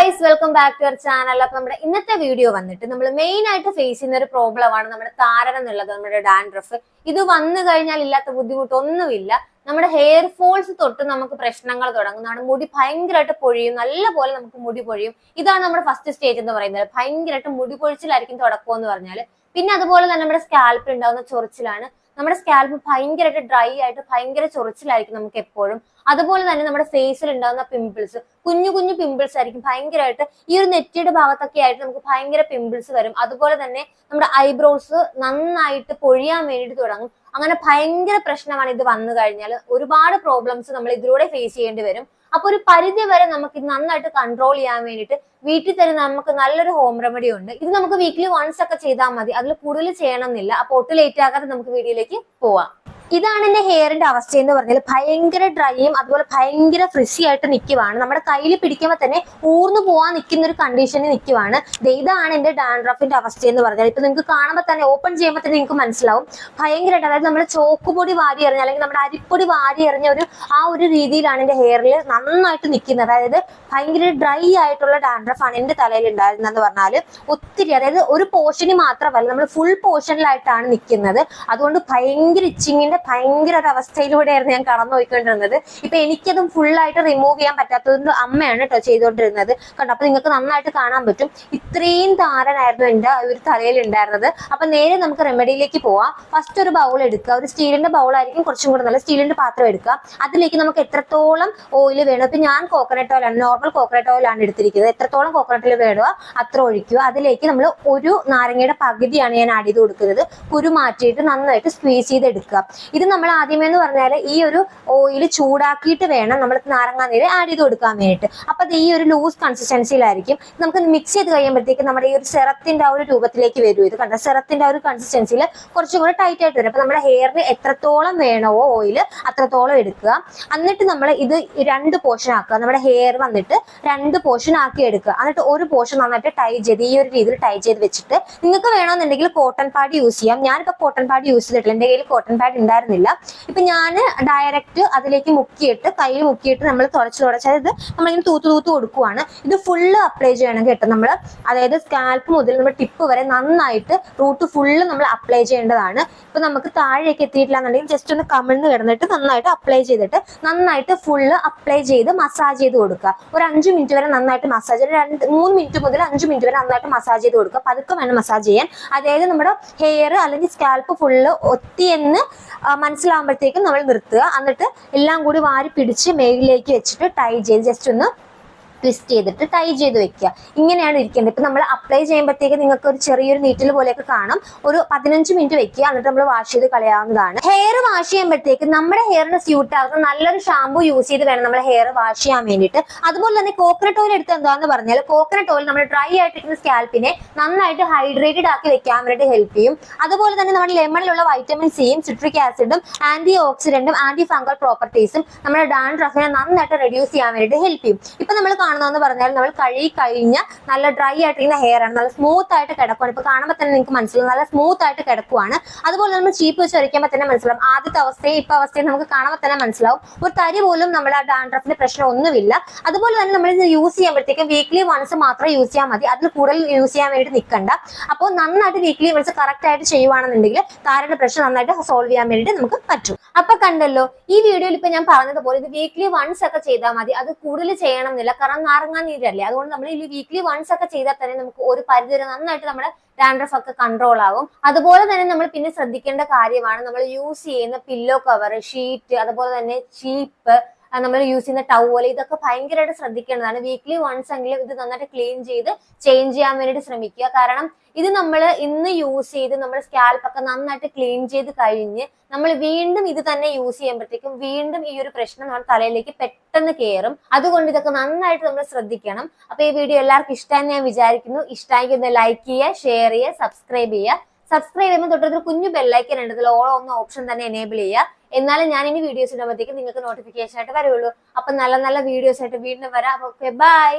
Guys welcome back to our channel അപ്പൊ നമ്മുടെ ഇന്നത്തെ വീഡിയോ വന്നിട്ട് നമ്മൾ മെയിൻ ആയിട്ട് ഫേസ് ചെയ്യുന്ന ഒരു പ്രോബ്ലം ആണ് നമ്മുടെ താരൻ എന്നുള്ളത് നമ്മുടെ ഡാൻഡ്രഫ് ഇത് വന്നു കഴിഞ്ഞാൽ ഇല്ലാത്ത ബുദ്ധിമുട്ടൊന്നുമില്ല. നമ്മുടെ ഹെയർ ഫോൾസ് തൊട്ട് നമുക്ക് പ്രശ്നങ്ങൾ തുടങ്ങും. നമ്മുടെ മുടി ഭയങ്കരമായിട്ട് പൊഴിയും. നല്ല പോലെ നമുക്ക് മുടി പൊഴിയും. ഇതാണ് നമ്മുടെ ഫസ്റ്റ് സ്റ്റേജ് എന്ന് പറയുന്നത്. ഭയങ്കരമായിട്ട് മുടി പൊഴിച്ചിലായിരിക്കും തുടക്കം എന്ന് പറഞ്ഞാൽ പിന്നെ അതുപോലെ തന്നെ നമ്മുടെ സ്കാൽപ്പിൽ ഉണ്ടാകുന്ന ചൊറിച്ചിലാണ്. നമ്മുടെ സ്കാൽപ്പ് ഭയങ്കരമായിട്ട് ഡ്രൈ ആയിട്ട് ഭയങ്കര ചൊറിച്ചിലായിരിക്കും നമുക്ക് എപ്പോഴും. അതുപോലെ തന്നെ നമ്മുടെ ഫേസിൽ ഉണ്ടാകുന്ന പിമ്പിൾസ് കുഞ്ഞു കുഞ്ഞു പിമ്പിൾസ് ആയിരിക്കും ഭയങ്കരമായിട്ട് ഈ ഒരു നെറ്റിയുടെ ഭാഗത്തൊക്കെ ആയിട്ട് നമുക്ക് ഭയങ്കര പിമ്പിൾസ് വരും. അതുപോലെ തന്നെ നമ്മുടെ ഐബ്രോസ് നന്നായിട്ട് പൊഴിയാൻ വേണ്ടിയിട്ട് തുടങ്ങും. അങ്ങനെ ഭയങ്കര പ്രശ്നമാണ് ഇത് വന്നു കഴിഞ്ഞാൽ ഒരുപാട് പ്രോബ്ലംസ് നമ്മൾ ഇതിലൂടെ ഫേസ് ചെയ്യേണ്ടി വരും. അപ്പൊ ഒരു പരിധി വരെ നമുക്ക് ഇത് നന്നായിട്ട് കൺട്രോൾ ചെയ്യാൻ വേണ്ടിയിട്ട് വീട്ടിൽ തന്നെ നമുക്ക് നല്ലൊരു ഹോം റെമഡി ഉണ്ട്. ഇത് നമുക്ക് വീക്കിലി വൺസ് ഒക്കെ ചെയ്താൽ മതി. അതിൽ കൂടുതൽ ചെയ്യണമെന്നില്ല. അപ്പൊ ഒട്ടും ലേറ്റ് ആകാതെ നമുക്ക് വീഡിയോയിലേക്ക് പോവാം. ഇതാണ് എന്റെ ഹെയറിന്റെ അവസ്ഥ എന്ന് പറഞ്ഞാൽ ഭയങ്കര ഡ്രൈയും അതുപോലെ ഭയങ്കര ഫ്രിസി ആയിട്ട് നിൽക്കുവാണ് നമ്മുടെ കയ്യിൽ പിടിക്കുമ്പോൾ തന്നെ ഊർന്നു പോവാൻ നിൽക്കുന്ന ഒരു കണ്ടീഷനിൽ നിൽക്കുവാണ് ഇതാണ് എന്റെ ഡാൻഡ്രഫിന്റെ അവസ്ഥ എന്ന് പറഞ്ഞാൽ. ഇപ്പൊ നിങ്ങൾക്ക് കാണുമ്പോൾ തന്നെ ഓപ്പൺ ചെയ്യുമ്പോൾ തന്നെ നിങ്ങൾക്ക് മനസ്സിലാവും. ഭയങ്കരമായിട്ട് അതായത് നമ്മൾ ചോക്കുപൊടി വാരി എറിഞ്ഞ അല്ലെങ്കിൽ നമ്മുടെ അരിപ്പൊടി വാരി എറിഞ്ഞ ഒരു ആ ഒരു രീതിയിലാണ് എന്റെ ഹെയറിൽ നന്നായിട്ട് നിൽക്കുന്നത്. അതായത് ഭയങ്കര ഡ്രൈ ആയിട്ടുള്ള ഡാൻഡ്രഫാണ് എന്റെ തലയിൽ ഉണ്ടായിരുന്നതെന്ന് പറഞ്ഞാൽ ഒത്തിരി അതായത് ഒരു പോർഷന് മാത്രമല്ല നമ്മൾ ഫുൾ പോർഷനിലായിട്ടാണ് നിൽക്കുന്നത് അതുകൊണ്ട് ഭയങ്കര ഇച്ചിങ്ങിന്റെ ഭയങ്കര ഒരു അവസ്ഥയിലൂടെയായിരുന്നു ഞാൻ കടന്നു പോയിക്കൊണ്ടിരുന്നത് ഇപ്പൊ എനിക്കതും ഫുൾ ആയിട്ട് റിമൂവ് ചെയ്യാൻ പറ്റാത്തതുകൊണ്ട് അമ്മയാണ് കേട്ടോ ചെയ്തുകൊണ്ടിരുന്നത് കണ്ടോ? അപ്പൊ നിങ്ങൾക്ക് നന്നായിട്ട് കാണാൻ പറ്റും. ഇത്രയും താരനായിരുന്നു എന്റെ ആ ഒരു തലയിൽ ഉണ്ടായിരുന്നത് അപ്പൊ നേരെ നമുക്ക് റെമഡിയിലേക്ക് പോവാം. ഫസ്റ്റ് ഒരു ബൗൾ എടുക്കുക. ഒരു സ്റ്റീലിന്റെ ബൗൾ ആയിരിക്കും കുറച്ചും കൂടെ നല്ല സ്റ്റീലിന്റെ പാത്രം എടുക്കുക. അതിലേക്ക് നമുക്ക് എത്രത്തോളം ഓയിൽ വേണം? ഇപ്പൊ ഞാൻ കോക്കനട്ട് ഓയിലാണ് നോർമൽ കോക്കനട്ട് ഓയിലാണ് എടുത്തിരിക്കുന്നത്. എത്രത്തോളം കോക്കനട്ടിൽ വേണോ അത്ര ഒഴിക്കുക. അതിലേക്ക് നമ്മൾ ഒരു നാരങ്ങയുടെ പകുതിയാണ് ഞാൻ ആഡ് ചെയ്ത് കൊടുക്കുന്നത്. കുരു മാറ്റിയിട്ട് നന്നായിട്ട് സ്ക്വീസ് ചെയ്ത് എടുക്കുക ഇത് നമ്മൾ ആദ്യമേ എന്ന് പറഞ്ഞാൽ ഈ ഒരു ഓയിൽ ചൂടാക്കിയിട്ട് വേണം നമ്മൾ നാരങ്ങാ നീര് ആഡ് ചെയ്ത് കൊടുക്കാൻ വേണ്ടിയിട്ട്. അപ്പൊ അത് ഈ ഒരു ലൂസ് കൺസിസ്റ്റൻസിയിലായിരിക്കും നമുക്ക് മിക്സ് ചെയ്ത് കഴിയുമ്പോഴത്തേക്ക് നമ്മുടെ ഈ ഒരു സെറത്തിന്റെ ആ ഒരു രൂപത്തിലേക്ക് വരും. ഇത് കണ്ട? സെറത്തിന്റെ ആ ഒരു കൺസിസ്റ്റൻസിയിൽ കുറച്ചും കൂടെ ടൈറ്റ് ആയിട്ട് വരും. അപ്പൊ നമ്മുടെ ഹെയറിന് എത്രത്തോളം വേണമോ ഓയിൽ അത്രത്തോളം എടുക്കുക. എന്നിട്ട് നമ്മൾ ഇത് രണ്ട് പോർഷൻ ആക്കുക. നമ്മുടെ ഹെയർ വന്നിട്ട് രണ്ട് പോർഷൻ ആക്കി എടുക്കുക. എന്നിട്ട് ഒരു പോർഷൻ നന്നായിട്ട് ടൈ ചെയ്ത് ഈ ഒരു രീതിയിൽ ടൈ ചെയ്ത് വെച്ചിട്ട് നിങ്ങൾക്ക് വേണമെന്നുണ്ടെങ്കിൽ കോട്ടൺ പാഡ് യൂസ് ചെയ്യാം. ഞാനിപ്പോ കോട്ടൺ പാഡ് യൂസ് ചെയ്തിട്ടില്ല. എന്റെ കയ്യിൽ കോട്ടൺ പാഡ് ഉണ്ടായിരുന്നില്ല. ഇപ്പൊ ഞാൻ ഡയറക്റ്റ് അതിലേക്ക് മുക്കിയിട്ട് കയ്യിൽ മുക്കിയിട്ട് നമ്മൾ തുടച്ച് തുടച്ച് അതായത് നമ്മളിങ്ങനെ തൂത്ത് തൂത്ത് കൊടുക്കുവാണ്. ഇത് ഫുള്ള് അപ്ലൈ ചെയ്യണം കേട്ടോ നമ്മൾ അതായത് സ്കാൽപ്പ് മുതൽ നമ്മൾ ടിപ്പ് വരെ നന്നായിട്ട് റൂട്ട് ഫുള്ള് നമ്മൾ അപ്ലൈ ചെയ്യേണ്ടതാണ്. ഇപ്പൊ നമുക്ക് താഴേക്ക് എത്തിയിട്ടില്ലാന്നുണ്ടെങ്കിൽ ജസ്റ്റ് ഒന്ന് കമിഴ്ന്ന് കിടന്നിട്ട് നന്നായിട്ട് അപ്ലൈ ചെയ്തിട്ട് നന്നായിട്ട് ഫുള്ള് അപ്ലൈ ചെയ്ത് മസാജ് ചെയ്ത് കൊടുക്കുക. ഒരു അഞ്ച് മിനിറ്റ് വരെ നന്നായിട്ട് മസാജ് രണ്ട് മൂന്ന് മിനിറ്റ് മുതൽ അഞ്ച് മിനിറ്റ് വരെ നന്നായിട്ട് മസാജ് ചെയ്ത് കൊടുക്കുക. പതുക്കെ വേണം മസാജ് ചെയ്യാൻ. അതായത് നമ്മുടെ ഹെയർ അല്ലെങ്കിൽ സ്കാൽപ്പ് ഫുള്ള് ഒത്തിയെന്ന് ആ, മനസ്സിലാവുമ്പോഴത്തേക്കും നമ്മൾ നിർത്തുക. എന്നിട്ട് എല്ലാം കൂടി വാരി പിടിച്ച് മേലിലേക്ക് വെച്ചിട്ട് ടൈ ചെയ്ത് ജസ്റ്റ് ഒന്ന് ട്വിസ്റ്റ് ചെയ്തിട്ട് ടൈ ചെയ്ത് വെക്കുക. ഇങ്ങനെയാണ് ഇരിക്കേണ്ടത്. ഇപ്പം നമ്മൾ അപ്ലൈ ചെയ്യുമ്പോഴത്തേക്ക് നിങ്ങൾക്ക് ഒരു ചെറിയൊരു നീറ്റിൽ പോലെയൊക്കെ കാണും. ഒരു പതിനഞ്ച് മിനിറ്റ് വെക്കുക. എന്നിട്ട് നമ്മൾ വാഷ് ചെയ്ത് കളയാവുന്നതാണ്. ഹെയർ വാഷ് ചെയ്യുമ്പോഴത്തേക്ക് നമ്മുടെ ഹെയറിന് സ്യൂട്ട് ആകുന്ന നല്ലൊരു ഷാമ്പു യൂസ് ചെയ്ത് വേണം നമ്മുടെ ഹെയർ വാഷ് ചെയ്യാൻ വേണ്ടിയിട്ട്. അതുപോലെ തന്നെ കോക്കനട്ട് ഓയിൽ എടുത്ത് എന്താന്ന് പറഞ്ഞാൽ കോക്കനട്ട് ഓയിൽ നമ്മുടെ ഡ്രൈ ആയിട്ടിരിക്കുന്ന സ്കാൽപ്പിനെ നന്നായിട്ട് ഹൈഡ്രേറ്റഡ് ആക്കി വെക്കാൻ വേണ്ടി ഹെൽപ്പ് ചെയ്യും. അതുപോലെ തന്നെ നമ്മുടെ ലെമണിലുള്ള വൈറ്റമിൻ സിയും സിട്രിക് ആസിഡും ആന്റി ഓക്സിഡന്റും ആന്റി ഫംഗൽ പ്രോപ്പർട്ടീസും നമ്മുടെ ഡാൻഡ്രഫിനെ നന്നായിട്ട് റെഡ്യൂസ് ചെയ്യാൻ വേണ്ടിയിട്ട് ഹെൽപ്പ് ചെയ്യും. ഇപ്പൊ നമ്മൾ കാണുന്നതെന്ന് പറഞ്ഞാൽ നമ്മൾ കഴുകി കഴിഞ്ഞ നല്ല ഡ്രൈ ആയിട്ടിരിക്കുന്ന ഹെയർ ആണ്. നല്ല സ്മൂത്ത് ആയിട്ട് കിടക്കുവാണ്. ഇപ്പൊ കാണുമ്പോൾ തന്നെ നിങ്ങൾക്ക് മനസ്സിലാവും. നല്ല സ്മൂത്ത് ആയിട്ട് കിടക്കുവാണ്. അതുപോലെ നമ്മൾ ചീപ്പ് വെച്ച് വരയ്ക്കുമ്പോൾ തന്നെ മനസ്സിലാവും. ആദ്യത്തെ അവസ്ഥയും ഇപ്പൊ അവസ്ഥയും നമുക്ക് കാണുമ്പോൾ തന്നെ മനസ്സിലാവും. ഒരു തരി പോലും നമ്മൾ ആ ഡാൻഡ്രഫിന്റെ പ്രശ്നം ഒന്നുമില്ല. അതുപോലെ തന്നെ നമ്മൾ ഇത് യൂസ് ചെയ്യുമ്പോഴത്തേക്കും വീക്ക്ലി വൺസ് മാത്രം യൂസ് ചെയ്യാൻ മതി. അതിൽ കൂടുതൽ യൂസ് ചെയ്യാൻ വേണ്ടി നിൽക്കണ്ട അപ്പോൾ നന്നായിട്ട് വീക്ക്ലി വൺസ് കറക്റ്റ് ആയിട്ട് ചെയ്യുവാണെന്നുണ്ടെങ്കിൽ താരന്റെ പ്രശ്നം നന്നായിട്ട് സോൾവ് ചെയ്യാൻ വേണ്ടി നമുക്ക് പറ്റും. അപ്പൊ കണ്ടല്ലോ ഈ വീഡിയോയിൽ ഇപ്പൊ ഞാൻ പറഞ്ഞതുപോലെ ഇത് വീക്ക്ലി വൺസ് ഒക്കെ ചെയ്താൽ മതി. അത് കൂടുതൽ ചെയ്യണം എന്നില്ല. കാരണം നാരങ്ങാ നീരല്ലേ? അതുകൊണ്ട് നമ്മൾ ഈ വീക്ക്ലി വൺസ് ഒക്കെ ചെയ്താൽ തന്നെ നമുക്ക് ഒരു പരിധി വരെ നന്നായിട്ട് നമ്മുടെ ഡാൻഡ്രഫ് ഒക്കെ കൺട്രോൾ ആകും അതുപോലെ തന്നെ നമ്മൾ പിന്നെ ശ്രദ്ധിക്കേണ്ട കാര്യമാണ് നമ്മൾ യൂസ് ചെയ്യുന്ന പില്ലോ കവർ ഷീറ്റ് അതുപോലെ തന്നെ ചീപ്പ് നമ്മൾ യൂസ് ചെയ്യുന്ന ടവൽ ഇതൊക്കെ ഭയങ്കരമായിട്ട് ശ്രദ്ധിക്കേണ്ടതാണ്. വീക്ക്ലി വൺസ് എങ്കിലും ഇത് നന്നായിട്ട് ക്ലീൻ ചെയ്ത് ചേഞ്ച് ചെയ്യാൻ വേണ്ടിയിട്ട് ശ്രമിക്കുക. കാരണം ഇത് നമ്മൾ ഇന്ന് യൂസ് ചെയ്ത് നമ്മുടെ സ്കാൽപ്പ് ഒക്കെ നന്നായിട്ട് ക്ലീൻ ചെയ്ത് കഴിഞ്ഞ് നമ്മൾ വീണ്ടും ഇത് തന്നെ യൂസ് ചെയ്യുമ്പോഴത്തേക്കും വീണ്ടും ഈ ഒരു പ്രശ്നം നമ്മുടെ തലയിലേക്ക് പെട്ടെന്ന് കയറും അതുകൊണ്ട് ഇതൊക്കെ നന്നായിട്ട് നമ്മൾ ശ്രദ്ധിക്കണം. അപ്പൊ ഈ വീഡിയോ എല്ലാവർക്കും ഇഷ്ടമെന്ന് ഞാൻ വിചാരിക്കുന്നു. ഇഷ്ടമായി ലൈക്ക് ചെയ്യുക ഷെയർ ചെയ്യുക സബ്സ്ക്രൈബ് ചെയ്യുക. സബ്സ്ക്രൈബ് ചെയ്യുമ്പോൾ തൊട്ടൊരു കുഞ്ഞു ബെല്ലൈക്കൻ ഉണ്ട്. ഇതിൽ ഓൾ ഒന്ന് ഓപ്ഷൻ തന്നെ എനേബിൾ ചെയ്യുക. എന്നാലും ഞാൻ ഇനി വീഡിയോസ് ഇടുമ്പോഴത്തേക്കും നിങ്ങൾക്ക് നോട്ടിഫിക്കേഷൻ ആയിട്ട് വരുള്ളൂ. അപ്പൊ നല്ല നല്ല വീഡിയോസ് ആയിട്ട് വീണ്ടും വരാം. Okay bye